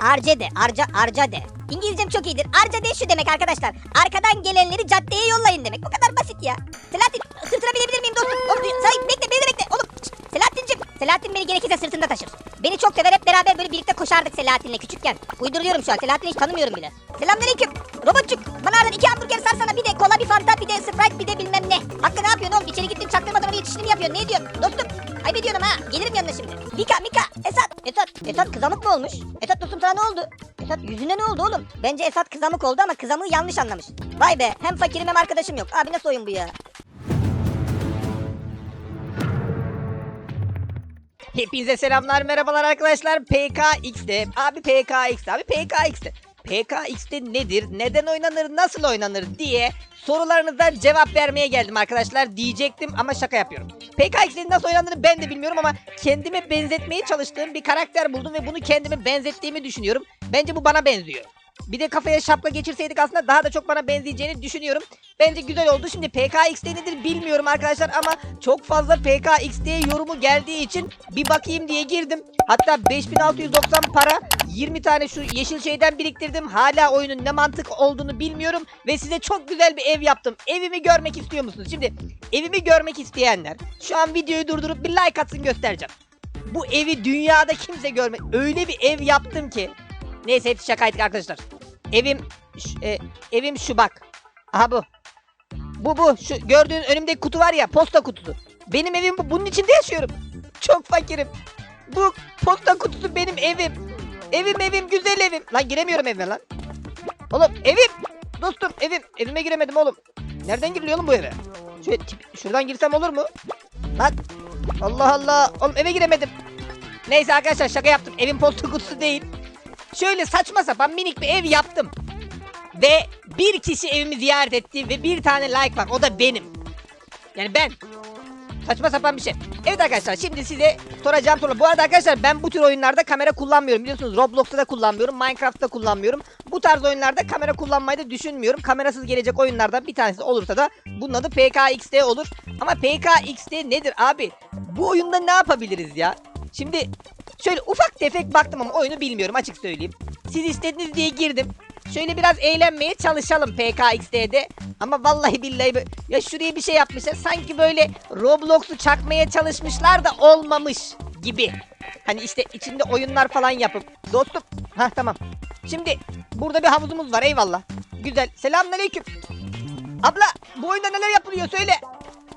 Arca de, arca, arca de. İngilizcem çok iyidir. Arca de şu demek arkadaşlar. Arkadan gelenleri caddeye yollayın demek. Bu kadar basit ya. Selahattin sırtına binebilir miyim dostum? Oğlum say bekle beni de bekle. Oğlum Selahattin'cim. Selahattin beni gerekirse sırtında taşır. Beni çok sever hep beraber böyle birlikte koşardık Selahattin'le küçükken. Uyduruyorum şu an. Selahattin'i hiç tanımıyorum bile. Selamünaleyküm. Robotçuk. Bana aradan iki hamburger sarsana. Bir de kola, bir fanta, bir de sprite, bir de bilmem ne. Hakkı ne yapıyorsun oğlum? İçeri gittin çaktırmadan oraya yetiştiğini mi yapıyorsun? Ne diyorsun? Dostum. Ayıp ediyorum ha. Gelirim yanına şimdi. Mika, Mika. Esat. Esat. Kızamık mı olmuş? Esat dostum sana ne oldu? Esat yüzüne ne oldu oğlum? Bence Esat kızamık oldu ama kızamığı yanlış anlamış. Vay be hem fakirim hem arkadaşım yok. Abi nasıl oyun bu ya? Hepinize selamlar merhabalar arkadaşlar. PKX'de. Abi PKX'de. Abi PKX'de. PKX'de nedir? Neden oynanır? Nasıl oynanır diye sorularınıza cevap vermeye geldim arkadaşlar diyecektim ama şaka yapıyorum. PKX'de nasıl oynandığını ben de bilmiyorum ama kendime benzetmeye çalıştığım bir karakter buldum ve bunu kendime benzettiğimi düşünüyorum. Bence bu bana benziyor. Bir de kafaya şapka geçirseydik aslında daha da çok bana benzeyeceğini düşünüyorum. Bence güzel oldu. Şimdi PKXD nedir bilmiyorum arkadaşlar ama çok fazla PKXD yorumu geldiği için bir bakayım diye girdim. Hatta 5690 para 20 tane şu yeşil şeyden biriktirdim. Hala oyunun ne mantık olduğunu bilmiyorum ve size çok güzel bir ev yaptım. Evimi görmek istiyor musunuz? Şimdi evimi görmek isteyenler şu an videoyu durdurup bir like atsın göstereceğim. Bu evi dünyada kimse görme. Öyle bir ev yaptım ki. Neyse hepsi şakaydık arkadaşlar. Evim ş- e, evim şu bak. Aha bu. Bu bu. Şu gördüğün önümdeki kutu var ya posta kutusu. Benim evim bu. Bunun içinde yaşıyorum. Çok fakirim. Bu posta kutusu benim evim. Evim evim güzel evim. Lan giremiyorum evime lan. Oğlum evim. Dostum evim. Evime giremedim oğlum. Nereden giriliyor oğlum bu eve? Şöyle tip- şuradan girsem olur mu? Lan. Allah Allah. Oğlum eve giremedim. Neyse arkadaşlar şaka yaptım. Evin posta kutusu değil. Şöyle saçma sapan minik bir ev yaptım. Ve bir kişi evimi ziyaret etti ve bir tane like var. O da benim. Yani ben. Saçma sapan bir şey. Evet arkadaşlar şimdi size soracağım soru. Bu arada arkadaşlar ben bu tür oyunlarda kamera kullanmıyorum. Biliyorsunuz Roblox'ta da kullanmıyorum. Minecraft'ta kullanmıyorum. Bu tarz oyunlarda kamera kullanmayı da düşünmüyorum. Kamerasız gelecek oyunlardan bir tanesi olursa da bunun adı PKXD olur. Ama PKXD nedir abi? Bu oyunda ne yapabiliriz ya? Şimdi şöyle ufak tefek baktım ama oyunu bilmiyorum açık söyleyeyim. Siz istediniz diye girdim. Şöyle biraz eğlenmeye çalışalım PKXD'de. Ama vallahi billahi ya şuraya bir şey yapmışlar. Sanki böyle Roblox'u çakmaya çalışmışlar da olmamış gibi. Hani işte içinde oyunlar falan yapıp. Dostum. Ha tamam. Şimdi burada bir havuzumuz var eyvallah. Güzel. Selamünaleyküm. Abla bu oyunda neler yapılıyor söyle.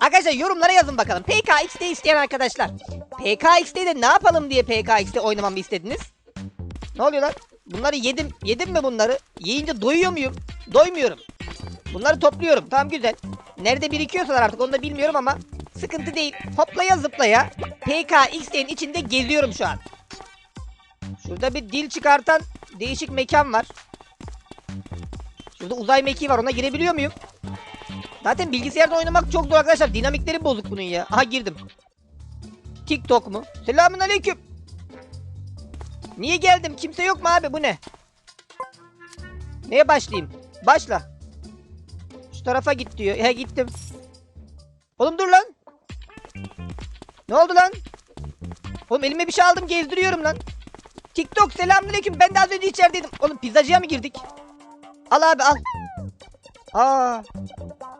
Arkadaşlar yorumlara yazın bakalım. PKXD isteyen arkadaşlar. PKXD'de ne yapalım diye PKXD oynamamı istediniz? Ne oluyor lan? Bunları yedim. Yedim mi bunları? Yiyince doyuyor muyum? Doymuyorum. Bunları topluyorum. Tamam güzel. Nerede birikiyorsalar artık onu da bilmiyorum ama sıkıntı değil. Hoplaya zıplaya PKXD'nin içinde geziyorum şu an. Şurada bir dil çıkartan değişik mekan var. Şurada uzay mekiği var. Ona girebiliyor muyum? Zaten bilgisayarda oynamak çok zor arkadaşlar. Dinamikleri bozuk bunun ya. Aha girdim. TikTok mu? Selamun aleyküm. Niye geldim? Kimse yok mu abi? Bu ne? Neye başlayayım? Başla. Şu tarafa git diyor. He gittim. Oğlum dur lan. Ne oldu lan? Oğlum elime bir şey aldım gezdiriyorum lan. TikTok selamünaleyküm. Ben de az önce içerideydim. Oğlum pizzacıya mı girdik? Al abi al. Aa.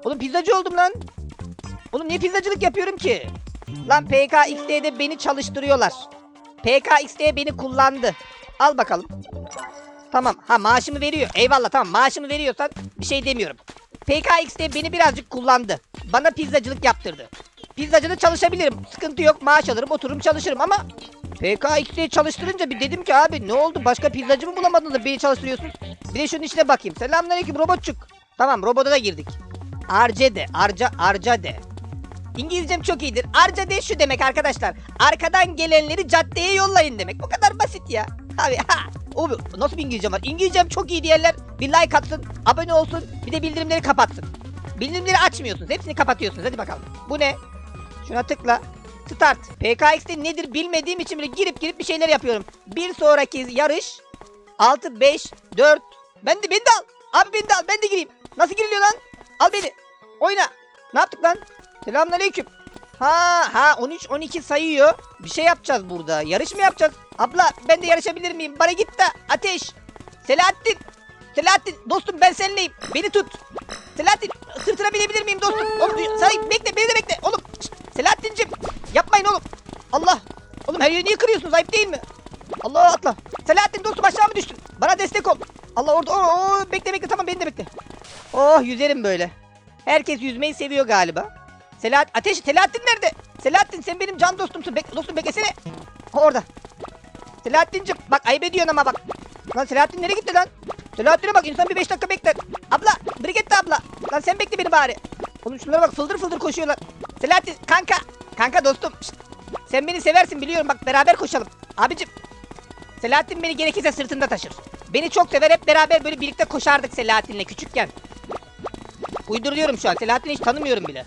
Oğlum pizzacı oldum lan. Oğlum niye pizzacılık yapıyorum ki? Lan PKXD'de beni çalıştırıyorlar. PKXD beni kullandı. Al bakalım. Tamam. Ha maaşımı veriyor. Eyvallah tamam maaşımı veriyorsan bir şey demiyorum. PKXD beni birazcık kullandı. Bana pizzacılık yaptırdı. Pizzacıda çalışabilirim. Sıkıntı yok. Maaş alırım, otururum, çalışırım ama PKXD çalıştırınca bir dedim ki abi ne oldu? Başka pizzacı mı bulamadınız da beni çalıştırıyorsun? Bir de şunun içine bakayım. Selamünaleyküm robotçuk. Tamam robota da girdik. Arcade, arca, arcade. İngilizcem çok iyidir. Arcade şu demek arkadaşlar. Arkadan gelenleri caddeye yollayın demek. Bu kadar basit ya. Abi ha. O nasıl bir İngilizcem var? İngilizcem çok iyi diyenler bir like atsın, abone olsun, bir de bildirimleri kapatsın. Bildirimleri açmıyorsunuz. Hepsini kapatıyorsunuz. Hadi bakalım. Bu ne? Şuna tıkla. Start. PKX'de nedir bilmediğim için bile girip girip bir şeyler yapıyorum. Bir sonraki yarış 6 5 4 Ben de beni de al. Abi beni de al. Ben de gireyim. Nasıl giriliyor lan? Al beni. Oyna. Ne yaptık lan? Selamünaleyküm. Ha ha 13 12 sayıyor. Bir şey yapacağız burada. Yarış mı yapacağız? Abla ben de yarışabilir miyim? Bana git de ateş. Selahattin. Selahattin dostum ben seninleyim. Beni tut. Selahattin sırtına binebilir miyim dostum? Oğlum sen bekle beni de bekle. Oğlum Selahattin'cim yapmayın oğlum. Allah. Oğlum her yeri niye kırıyorsunuz? Ayıp değil mi? Allah atla. Selahattin dostum aşağı mı düştün? Bana destek ol. Allah orada. Oo, bekle bekle tamam beni de bekle. Oh yüzerim böyle. Herkes yüzmeyi seviyor galiba. Selahat Ateş Selahattin nerede? Selahattin sen benim can dostumsun. Bek dostum beklesene. Orada. Selahattin'cim bak ayıp ediyorsun ama bak. Lan Selahattin nereye gitti lan? Selahattin'e bak insan bir 5 dakika bekler. Abla Brigitte abla. Lan sen bekle beni bari. Oğlum şunlara bak fıldır fıldır koşuyorlar. Selahattin kanka. Kanka dostum. Şşt. Sen beni seversin biliyorum bak beraber koşalım. Abicim. Selahattin beni gerekirse sırtında taşır. Beni çok sever hep beraber böyle birlikte koşardık Selahattin'le küçükken. Uyduruyorum şu an. Selahattin'i hiç tanımıyorum bile.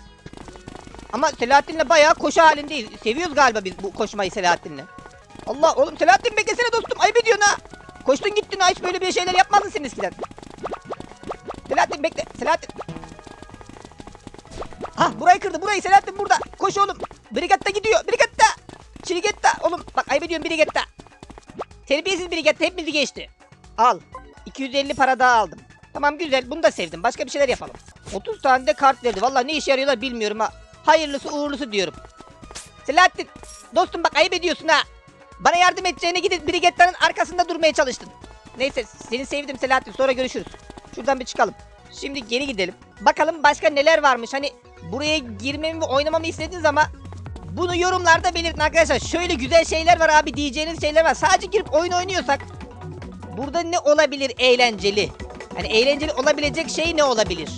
Ama Selahattin'le bayağı koşu halindeyiz. Seviyoruz galiba biz bu koşmayı Selahattin'le. Allah oğlum Selahattin beklesene dostum. Ayıp ediyorsun ha. Koştun gittin ha. Hiç böyle bir şeyler yapmazdın sen eskiden. Selahattin bekle. Selahattin. Ha burayı kırdı. Burayı Selahattin burada. Koş oğlum. Brigatta gidiyor. Brigatta. Çirigetta. Oğlum bak ayıp ediyorsun Brigatta. Terbiyesiz Brigatta hepimizi geçti. Al. 250 para daha aldım. Tamam güzel. Bunu da sevdim. Başka bir şeyler yapalım. 30 tane de kart verdi. Vallahi ne işe yarıyorlar bilmiyorum ha. Hayırlısı uğurlusu diyorum. Selahattin. Dostum bak ayıp ediyorsun ha. Bana yardım edeceğine gidip Brigettan'ın arkasında durmaya çalıştın. Neyse seni sevdim Selahattin sonra görüşürüz. Şuradan bir çıkalım. Şimdi geri gidelim. Bakalım başka neler varmış. Hani buraya girmemi ve oynamamı istediniz ama bunu yorumlarda belirtin arkadaşlar. Şöyle güzel şeyler var abi diyeceğiniz şeyler var. Sadece girip oyun oynuyorsak burada ne olabilir eğlenceli? Hani eğlenceli olabilecek şey ne olabilir?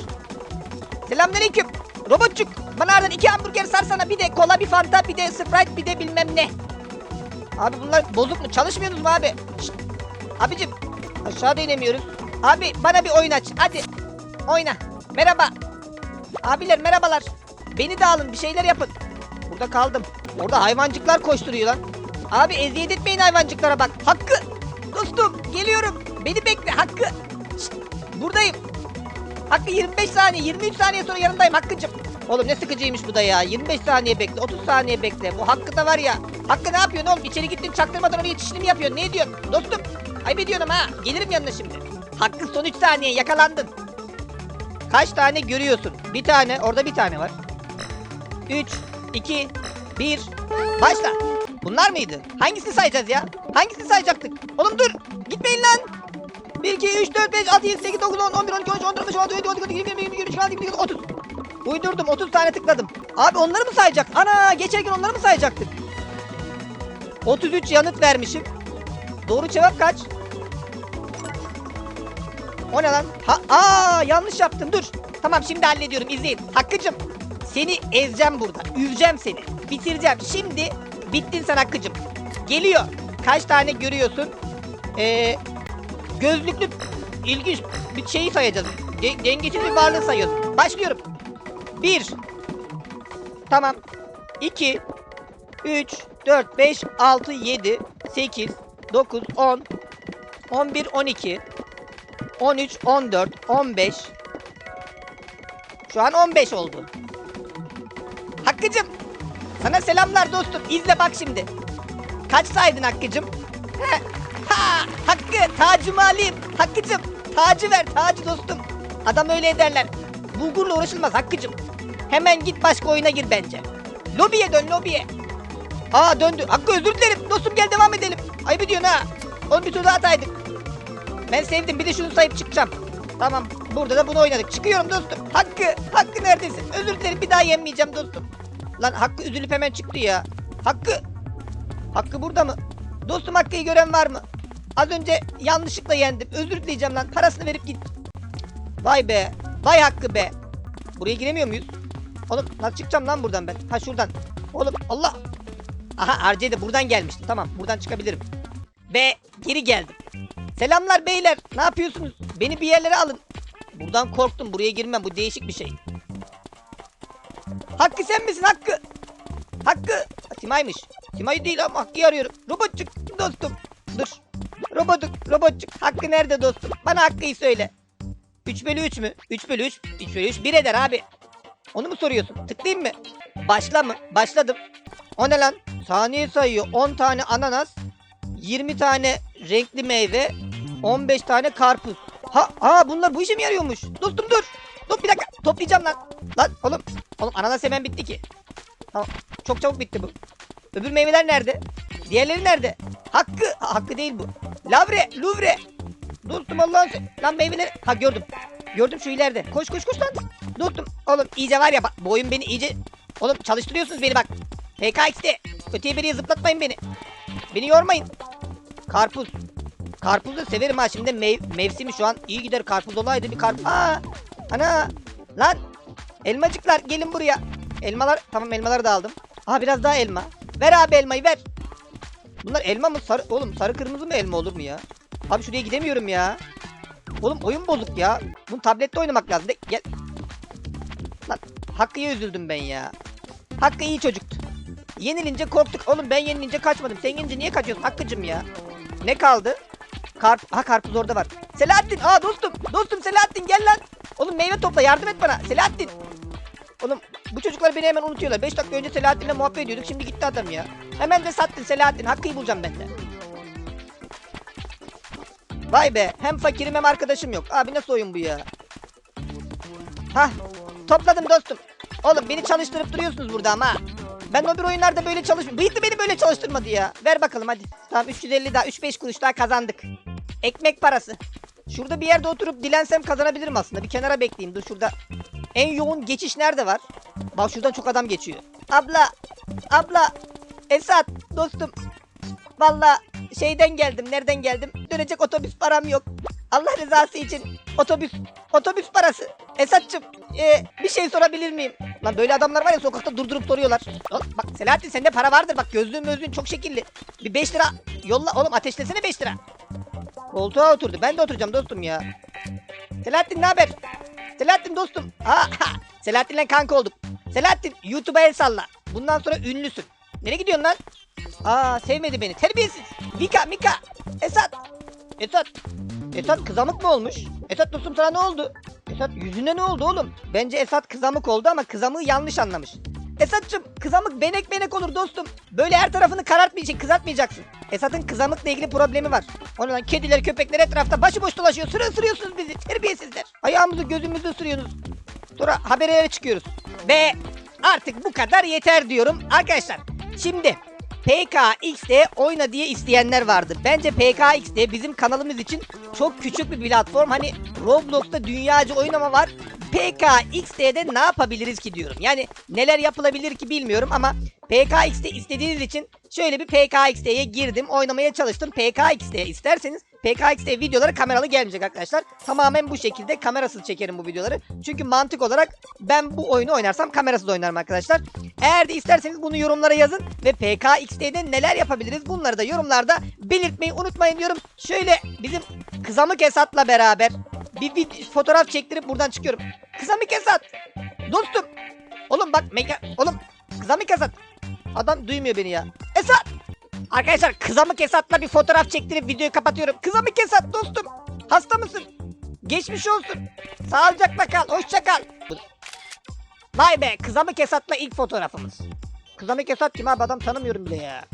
Selamünaleyküm. Robotçuk bana aradan iki hamburger sarsana bir de kola bir fanta bir de sprite bir de bilmem ne. Abi bunlar bozuk mu? Çalışmıyorsunuz mu abi? Şşt. Abicim aşağıda inemiyoruz. Abi bana bir oyun aç hadi. Oyna. Merhaba. Abiler merhabalar. Beni de alın bir şeyler yapın. Burada kaldım. Orada hayvancıklar koşturuyor lan. Abi eziyet etmeyin hayvancıklara bak. Hakkı. Dostum geliyorum. Beni bekle Hakkı. Hakkı 25 saniye 23 saniye sonra yanındayım Hakkı'cım. Oğlum ne sıkıcıymış bu da ya. 25 saniye bekle 30 saniye bekle. Bu Hakkı da var ya. Hakkı ne yapıyorsun oğlum? İçeri gittin çaktırmadan oraya yetişini mi yapıyorsun? Ne ediyorsun? Dostum ayıp ediyorum ha. Gelirim yanına şimdi. Hakkı son 3 saniye yakalandın. Kaç tane görüyorsun? Bir tane orada bir tane var. 3, 2, 1. Başla. Bunlar mıydı? Hangisini sayacağız ya? Hangisini sayacaktık? Oğlum dur. Gitmeyin lan. 1, 2, 3, 4, 5, 6, 7, 8, 9, 10, 11, 12, 13, 14, 15, 16, 17, 18, 19, 20, 21, 22, 23, 24, 25, 30. Uydurdum 30 tane tıkladım. Abi onları mı sayacak? Ana geçerken onları mı sayacaktık? 33 yanıt vermişim. Doğru cevap kaç? O ne lan? Ha, aa yanlış yaptım dur. Tamam şimdi hallediyorum izleyin. Hakkı'cım seni ezeceğim burada. Üzeceğim seni. Bitireceğim. Şimdi bittin sen Hakkı'cım. Geliyor. Kaç tane görüyorsun? Ee, gözlüklü ilginç bir şeyi sayacağız. De- dengesiz bir varlığı sayıyoruz. Başlıyorum. 1 Tamam. 2 3 4 5 6 7 8 9 10 11 12 13 14 15 Şu an 15 oldu. Hakkı'cım sana selamlar dostum. İzle bak şimdi. Kaç saydın Hakkı'cım? Hakkı tacımı alayım. Hakkı'cım tacı ver tacı dostum. Adam öyle ederler. Bulgurla uğraşılmaz Hakkı'cım. Hemen git başka oyuna gir bence. Lobiye dön lobiye. Aa döndü. Hakkı özür dilerim. Dostum gel devam edelim. Ayıp ediyorsun ha. Onu bir tur daha ataydık. Ben sevdim. Bir de şunu sayıp çıkacağım. Tamam. Burada da bunu oynadık. Çıkıyorum dostum. Hakkı. Hakkı neredesin? Özür dilerim. Bir daha yenmeyeceğim dostum. Lan Hakkı üzülüp hemen çıktı ya. Hakkı. Hakkı burada mı? Dostum Hakkı'yı gören var mı? Az önce yanlışlıkla yendim. Özür dileyeceğim lan. Parasını verip git. Vay be. Vay Hakkı be. Buraya giremiyor muyuz? Oğlum nasıl çıkacağım lan buradan ben? Ha şuradan. Oğlum Allah. Aha RC de buradan gelmişti. Tamam buradan çıkabilirim. Ve geri geldim. Selamlar beyler. Ne yapıyorsunuz? Beni bir yerlere alın. Buradan korktum. Buraya girmem. Bu değişik bir şey. Hakkı sen misin Hakkı? Hakkı. Ha, Simay'mış. Simay değil ama Hakkı'yı arıyorum. Robotçuk dostum. Dur. Robotuk, robotçuk. Hakkı nerede dostum? Bana Hakkı'yı söyle. 3 bölü 3 mü? 3 bölü 3. 3 bölü 3 1 eder abi. Onu mu soruyorsun? Tıklayayım mı? Başla mı? Başladım. O ne lan? Saniye sayıyor. 10 tane ananas. 20 tane renkli meyve, 15 tane karpuz. Ha, ha bunlar bu işe mi yarıyormuş? Dostum dur. Dur bir dakika toplayacağım lan. Lan oğlum. Oğlum ananas hemen bitti ki. Tamam. Çok çabuk bitti bu. Öbür meyveler nerede? Diğerleri nerede? Hakkı. Ha, hakkı değil bu. Lavre. Luvre. Dostum Allah'ın Lan meyveleri. Ha gördüm. Gördüm şu ileride. Koş koş koş lan. Dostum. Oğlum iyice var ya bak bu oyun beni iyice. Oğlum çalıştırıyorsunuz beni bak. PKX'de. Öteye beriye zıplatmayın beni. Beni yormayın. Karpuz. Karpuz da severim ha şimdi mev- mevsimi şu an iyi gider karpuz olaydı bir karpuz. Aa, ana lan elmacıklar gelin buraya. Elmalar tamam elmaları da aldım. Aha biraz daha elma. Ver abi elmayı ver. Bunlar elma mı sarı oğlum sarı kırmızı mı elma olur mu ya? Abi şuraya gidemiyorum ya. Oğlum oyun bozuk ya. Bunu tablette oynamak lazım. De, gel. Lan Hakkı'ya üzüldüm ben ya. Hakkı iyi çocuktu. Yenilince korktuk. Oğlum ben yenilince kaçmadım. Sen yenince niye kaçıyorsun Hakkı'cım ya? Ne kaldı? Karp ha karpuz orada var. Selahattin aa dostum. Dostum Selahattin gel lan. Oğlum meyve topla yardım et bana. Selahattin. Oğlum bu çocuklar beni hemen unutuyorlar. 5 dakika önce Selahattin'le muhabbet ediyorduk. Şimdi gitti adam ya. Hemen de sattın Selahattin. Hakkı'yı bulacağım ben de. Vay be. Hem fakirim hem arkadaşım yok. Abi nasıl oyun bu ya? Hah. Topladım dostum. Oğlum beni çalıştırıp duruyorsunuz burada ama. Ben o bir oyunlarda böyle çalışmıyorum. Bıyıklı beni böyle çalıştırmadı ya. Ver bakalım hadi. Tamam 350 daha 3-5 kuruş daha kazandık. Ekmek parası. Şurada bir yerde oturup dilensem kazanabilirim aslında. Bir kenara bekleyeyim. Dur şurada. En yoğun geçiş nerede var? Bak şuradan çok adam geçiyor. Abla. Abla. Esat. Dostum. Valla şeyden geldim. Nereden geldim? Dönecek otobüs param yok. Allah rızası için otobüs otobüs parası. Esat'cığım e, bir şey sorabilir miyim? Lan böyle adamlar var ya sokakta durdurup soruyorlar. Oğlum, bak Selahattin sende para vardır bak gözlüğün gözlüğün çok şekilli. Bir 5 lira yolla oğlum ateşlesene 5 lira. Koltuğa oturdu ben de oturacağım dostum ya. Selahattin ne haber? Selahattin dostum. Ha, ha. Selahattin'le kanka olduk. Selahattin YouTube'a el salla. Bundan sonra ünlüsün. Nereye gidiyorsun lan? Aa sevmedi beni. Terbiyesiz. Mika Mika. Esat. Esat. Esat kızamık mı olmuş? Esat dostum sana ne oldu? Esat yüzüne ne oldu oğlum? Bence Esat kızamık oldu ama kızamığı yanlış anlamış. Esat'cığım kızamık benek benek olur dostum. Böyle her tarafını karartmayacaksın, kızartmayacaksın. Esat'ın kızamıkla ilgili problemi var. Ondan kediler, köpekler etrafta başıboş dolaşıyor. Sıra ısırıyorsunuz bizi terbiyesizler. Ayağımızı gözümüzü ısırıyorsunuz. Sonra haberlere çıkıyoruz. Ve artık bu kadar yeter diyorum. Arkadaşlar şimdi PKX'de oyna diye isteyenler vardı. Bence PKX'de bizim kanalımız için çok küçük bir platform. Hani Roblox'ta dünyaca oynama var. PKX'de ne yapabiliriz ki diyorum. Yani neler yapılabilir ki bilmiyorum ama PKX'de istediğiniz için şöyle bir PKX'ye girdim. Oynamaya çalıştım. PKX'de isterseniz PKX'de videoları kameralı gelmeyecek arkadaşlar. Tamamen bu şekilde kamerasız çekerim bu videoları. Çünkü mantık olarak ben bu oyunu oynarsam kamerasız oynarım arkadaşlar. Eğer de isterseniz bunu yorumlara yazın ve PKXD'de neler yapabiliriz bunları da yorumlarda belirtmeyi unutmayın diyorum. Şöyle bizim kızamık Esat'la beraber bir, vid- fotoğraf çektirip buradan çıkıyorum. Kızamık Esat. Dostum. Oğlum bak meka... Oğlum kızamık Esat. Adam duymuyor beni ya. Esat. Arkadaşlar kızamık Esat'la bir fotoğraf çektirip videoyu kapatıyorum. Kızamık Esat dostum. Hasta mısın? Geçmiş olsun. Sağlıcakla kal. Hoşça kal. Vay be kızamık Esat'la ilk fotoğrafımız. Kızamık Esat kim abi adam tanımıyorum bile ya.